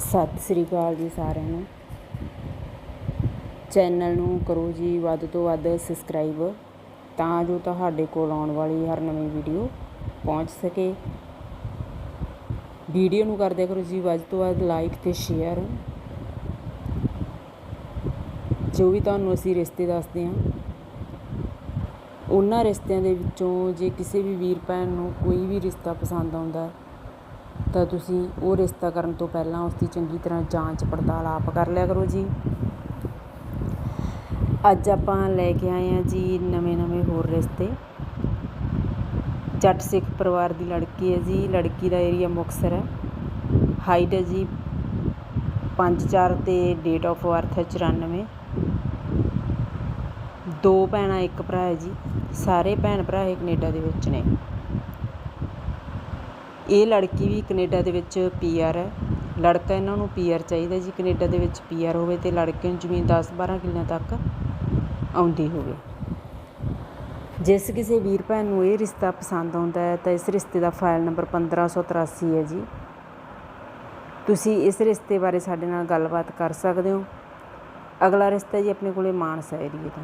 ਸਤਿ ਸ੍ਰੀ ਅਕਾਲ ਜੀ ਸਾਰਿਆਂ ਨੂੰ। ਚੈਨਲ ਨੂੰ ਕਰੋ ਜੀ ਵੱਧ ਤੋਂ ਵੱਧ ਸਬਸਕ੍ਰਾਈਬ ਤਾਂ ਜੋ ਤੁਹਾਡੇ ਕੋਲ ਆਉਣ ਵਾਲੀ ਹਰ ਨਵੀਂ ਵੀਡੀਓ ਪਹੁੰਚ ਸਕੇ। ਵੀਡੀਓ ਨੂੰ ਕਰਦੇ ਕਰੋ ਜੀ ਵੱਧ ਤੋਂ ਵੱਧ ਲਾਈਕ ਤੇ ਸ਼ੇਅਰ ਜੋ ਵੀ ਤੁਹਾਨੂੰ ਅਸੀਂ ਰਿਸ਼ਤੇ ਦੱਸਦੇ ਹਾਂ, ਉਹਨਾਂ ਰਿਸ਼ਤਿਆਂ ਦੇ ਵਿੱਚੋਂ ਜੇ ਕਿਸੇ ਵੀ ਵੀਰ ਭੈਣ ਨੂੰ ਕੋਈ ਵੀ ਰਿਸ਼ਤਾ ਪਸੰਦ ਆਉਂਦਾ ਹੈ ਤਾਂ ਤੁਸੀਂ ਉਹ ਰਿਸ਼ਤਾ ਕਰਨ ਤੋਂ ਪਹਿਲਾਂ ਉਸ ਦੀ ਚੰਗੀ ਤਰ੍ਹਾਂ ਜਾਂਚ, ਪੜਤਾਲ ਆਪ ਕਰ ਲਿਆ ਕਰੋ ਜੀ। ਅੱਜ ਆਪਾਂ ਲੈ ਕੇ ਆਏ ਹਾਂ ਜੀ ਨਵੇਂ ਨਵੇਂ ਹੋਰ ਰਿਸ਼ਤੇ। ਜੱਟ ਸਿੱਖ ਪਰਿਵਾਰ ਦੀ ਲੜਕੀ ਹੈ ਜੀ, ਲੜਕੀ ਦਾ ਏਰੀਆ ਮੁਕਤਸਰ ਹੈ। ਹਾਈਟ ਹੈ ਜੀ 5'4 ਤੇ ਡੇਟ ਆਫ ਬਰਥ ਹੈ 94 ਦੋ ਭੈਣਾਂ, ਇੱਕ ਭਰਾ ਹੈ ਜੀ। ਸਾਰੇ ਭੈਣ ਭਰਾ ਇਹ ਕੈਨੇਡਾ ਦੇ ਵਿੱਚ ਨੇ। ਇਹ ਲੜਕੀ ਵੀ ਕਨੇਡਾ ਦੇ ਵਿੱਚ ਪੀਆਰ ਹੈ। ਲੜਕਾ ਇਹਨਾਂ ਨੂੰ ਪੀਆਰ ਚਾਹੀਦਾ ਜੀ, ਕਨੇਡਾ ਦੇ ਵਿੱਚ ਪੀਆਰ ਹੋਵੇ ਤੇ ਲੜਕੇ ਨੂੰ ਜ਼ਮੀਨ 10 12 ਕਿੱਲਿਆਂ ਤੱਕ ਆਉਂਦੀ ਹੋਵੇ। ਜਿਸ ਕਿਸੇ ਵੀਰ ਭੈਣ ਨੂੰ ਇਹ ਰਿਸ਼ਤਾ ਪਸੰਦ ਆਉਂਦਾ ਹੈ, ਤਾਂ ਇਸ ਰਿਸ਼ਤੇ ਦਾ ਫਾਈਲ ਨੰਬਰ 1583 ਹੈ ਜੀ। ਤੁਸੀਂ ਇਸ ਰਿਸ਼ਤੇ ਬਾਰੇ ਸਾਡੇ ਨਾਲ ਗੱਲਬਾਤ ਕਰ ਸਕਦੇ ਹੋ। ਅਗਲਾ ਰਿਸ਼ਤਾ ਜੀ ਆਪਣੇ ਕੋਲੇ ਮਾਨਸਾ ਏਰੀਏ ਦਾ।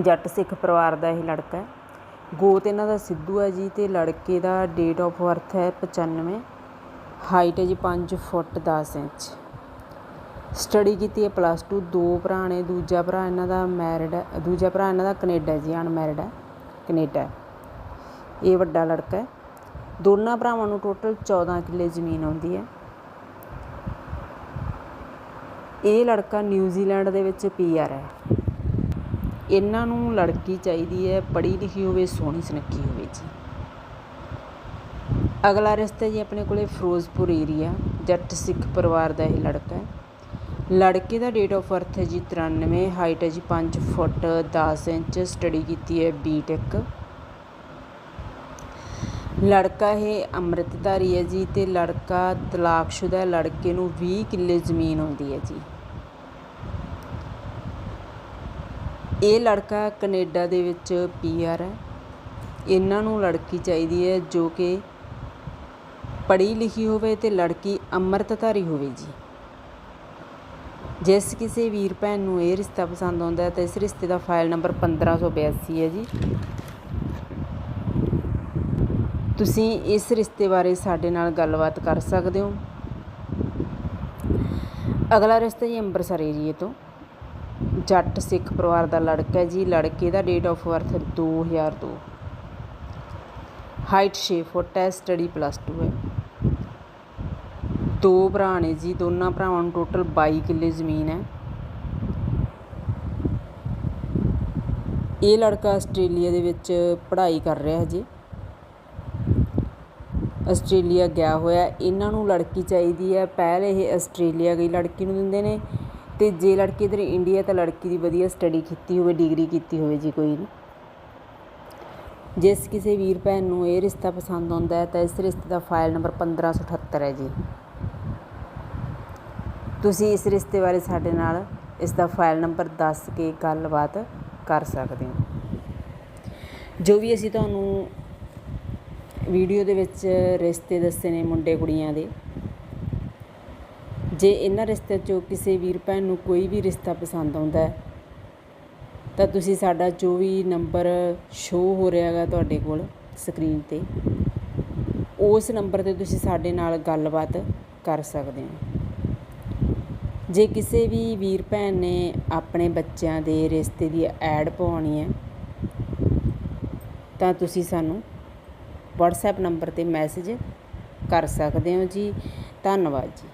ਜੱਟ ਸਿੱਖ ਪਰਿਵਾਰ ਦਾ ਇਹ ਲੜਕਾ ਹੈ। ਗੋਤ ਇਹਨਾਂ ਦਾ ਸਿੱਧੂ ਹੈ ਜੀ ਅਤੇ ਲੜਕੇ ਦਾ ਡੇਟ ਆਫ ਬਰਥ ਹੈ 95 ਹਾਈਟ ਹੈ ਜੀ ਪੰਜ ਫੁੱਟ ਦਸ ਇੰਚ। ਸਟੱਡੀ ਕੀਤੀ ਹੈ ਪਲੱਸ ਟੂ ਦੋ ਭਰਾ ਨੇ, ਦੂਜਾ ਭਰਾ ਇਹਨਾਂ ਦਾ ਮੈਰਿਡ ਹੈ, ਦੂਜਾ ਭਰਾ ਇਹਨਾਂ ਦਾ ਕੈਨੇਡਾ ਜੀ ਅਨਮੈਰਿਡ ਹੈ, ਕੈਨੇਡਾ ਇਹ ਵੱਡਾ ਲੜਕਾ ਹੈ। ਦੋਨਾਂ ਭਰਾਵਾਂ ਨੂੰ ਟੋਟਲ 14 ਕਿੱਲੇ ਜ਼ਮੀਨ ਆਉਂਦੀ ਹੈ। ਇਹ ਲੜਕਾ ਨਿਊਜ਼ੀਲੈਂਡ ਦੇ ਵਿੱਚ ਪੀਆਰ ਹੈ। ਇਹਨਾਂ ਨੂੰ ਲੜਕੀ ਚਾਹੀਦੀ ਹੈ, ਪੜ੍ਹੀ ਲਿਖੀ ਹੋਵੇ, ਸੋਹਣੀ ਸੁਨੱਖੀ ਹੋਵੇ ਜੀ। ਅਗਲਾ ਰਿਸ਼ਤਾ ਜੀ ਆਪਣੇ ਕੋਲੇ ਫਿਰੋਜ਼ਪੁਰ ਏਰੀਆ ਜੱਟ ਸਿੱਖ ਪਰਿਵਾਰ ਦਾ ਇਹ ਲੜਕਾ ਹੈ। ਲੜਕੇ ਦਾ ਡੇਟ ਆਫ ਬਰਥ ਹੈ ਜੀ 93 ਹਾਈਟ ਹੈ ਜੀ 5 ਫੁੱਟ 10 ਇੰਚ ਸਟੱਡੀ ਕੀਤੀ ਹੈ ਬੀਟੈਕ ਲੜਕਾ ਇਹ ਅੰਮ੍ਰਿਤਧਾਰੀ ਹੈ ਜੀ ਤੇ ਲੜਕਾ ਤਲਾਕਸ਼ੁਦਾ ਲੜਕੇ ਨੂੰ 20 ਕਿੱਲੇ ਜ਼ਮੀਨ ਆਉਂਦੀ ਹੈ ਜੀ। ਇਹ ਲੜਕਾ ਕੈਨੇਡਾ ਦੇ ਵਿੱਚ ਪੀਆਰ ਹੈ। ਇਹਨਾਂ ਨੂੰ ਲੜਕੀ ਚਾਹੀਦੀ ਹੈ ਜੋ ਕਿ ਪੜ੍ਹੀ ਲਿਖੀ ਹੋਵੇ ਤੇ ਲੜਕੀ ਅੰਮ੍ਰਿਤਧਾਰੀ ਹੋਵੇ ਜੀ। ਜਿਸ ਕਿਸੇ ਵੀਰ ਭੈਣ ਨੂੰ ਇਹ ਰਿਸ਼ਤਾ ਪਸੰਦ ਆਉਂਦਾ ਹੈ ਤਾਂ ਇਸ ਰਿਸ਼ਤੇ ਦਾ ਫਾਈਲ ਨੰਬਰ 1582 ਹੈ ਜੀ। ਤੁਸੀਂ ਇਸ ਰਿਸ਼ਤੇ ਬਾਰੇ ਸਾਡੇ ਨਾਲ ਗੱਲਬਾਤ ਕਰ ਸਕਦੇ ਹੋ। ਅਗਲਾ ਰਿਸ਼ਤਾ ਜੀ ਅੰਮ੍ਰਿਤਸਰ ਏਰੀਏ ਤੋਂ। ਜੱਟ ਸਿੱਖ ਪਰਿਵਾਰ ਦਾ ਲੜਕਾ ਹੈ ਜੀ। ਲੜਕੇ ਦਾ date of birth 2002 height 6 foot ਹੈ ਸਟੱਡੀ ਪਲੱਸ 2 ਹੈ। ਦੋ ਭਰਾ ਨੇ ਜੀ, ਦੋਨਾਂ ਭਰਾਵਾਂ ਨੂੰ ਟੋਟਲ 22 ਕਿੱਲੇ ਜ਼ਮੀਨ ਹੈ। ਇਹ ਲੜਕਾ ਆਸਟ੍ਰੇਲੀਆ ਦੇ ਵਿੱਚ ਪੜ੍ਹਾਈ ਕਰ ਰਿਹਾ ਜੀ। ਆਸਟ੍ਰੇਲੀਆ ਗਿਆ ਹੋਇਆ। ਇਹਨਾਂ ਨੂੰ ਲੜਕੀ ਚਾਹੀਦੀ ਹੈ। ਪਹਿਲ ਇਹ ਆਸਟ੍ਰੇਲੀਆ ਗਈ ਲੜਕੀ ਨੂੰ ਦਿੰਦੇ ਨੇ। ਤੇ ਜੇ ਲੜਕੀ ਇਧਰ ਇੰਡੀਆ ਤਾਂ ਲੜਕੀ ਦੀ ਵਧੀਆ ਸਟੱਡੀ ਕੀਤੀ ਹੋਵੇ ਡਿਗਰੀ ਕੀਤੀ ਹੋਵੇ ਜੀ ਕੋਈ ਨਹੀਂ ਜਿਸ ਕਿਸੇ ਵੀਰ ਭੈਣ ਨੂੰ ਇਹ ਰਿਸ਼ਤਾ ਪਸੰਦ ਆਉਂਦਾ ਹੈ, ਤਾਂ ਇਸ ਰਿਸ਼ਤੇ ਦਾ ਫਾਈਲ ਨੰਬਰ 1578 ਹੈ ਜੀ। ਤੁਸੀਂ ਇਸ ਰਿਸ਼ਤੇ ਬਾਰੇ ਸਾਡੇ ਨਾਲ ਇਸ ਦਾ ਫਾਈਲ ਨੰਬਰ ਦੱਸ ਕੇ ਗੱਲਬਾਤ ਕਰ ਸਕਦੇ ਹੋ। ਜੋ ਵੀ ਅਸੀਂ ਤੁਹਾਨੂੰ ਵੀਡੀਓ ਦੇ ਵਿੱਚ ਰਿਸ਼ਤੇ ਦੱਸੇ ਨੇ ਮੁੰਡੇ ਕੁੜੀਆਂ ਦੇ ਜੇ ਇਹਨਾਂ ਰਿਸ਼ਤੇ 'ਚੋਂ ਕਿਸੇ ਵੀਰ ਭੈਣ ਨੂੰ ਕੋਈ ਵੀ ਰਿਸ਼ਤਾ ਪਸੰਦ ਆਉਂਦਾ ਤਾਂ ਤੁਸੀਂ ਸਾਡਾ ਜੋ ਵੀ ਨੰਬਰ ਸ਼ੋ ਹੋ ਰਿਹਾ ਹੈਗਾ ਤੁਹਾਡੇ ਕੋਲ ਸਕਰੀਨ ਤੇ। ਉਸ ਨੰਬਰ ਤੇ ਤੁਸੀਂ ਸਾਡੇ ਨਾਲ ਗੱਲਬਾਤ ਕਰ ਸਕਦੇ ਹੋ। ਜੇ ਕਿਸੇ ਵੀ ਵੀਰ ਭੈਣ ਨੇ ਆਪਣੇ ਬੱਚਿਆਂ ਦੇ ਰਿਸ਼ਤੇ ਦੀ ਐਡ ਪਾਉਣੀ ਹੈ, ਤਾਂ ਤੁਸੀਂ ਸਾਨੂੰ WhatsApp ਨੰਬਰ ਤੇ ਮੈਸੇਜ ਕਰ ਸਕਦੇ ਹੋ ਜੀ। ਧੰਨਵਾਦ ਜੀ।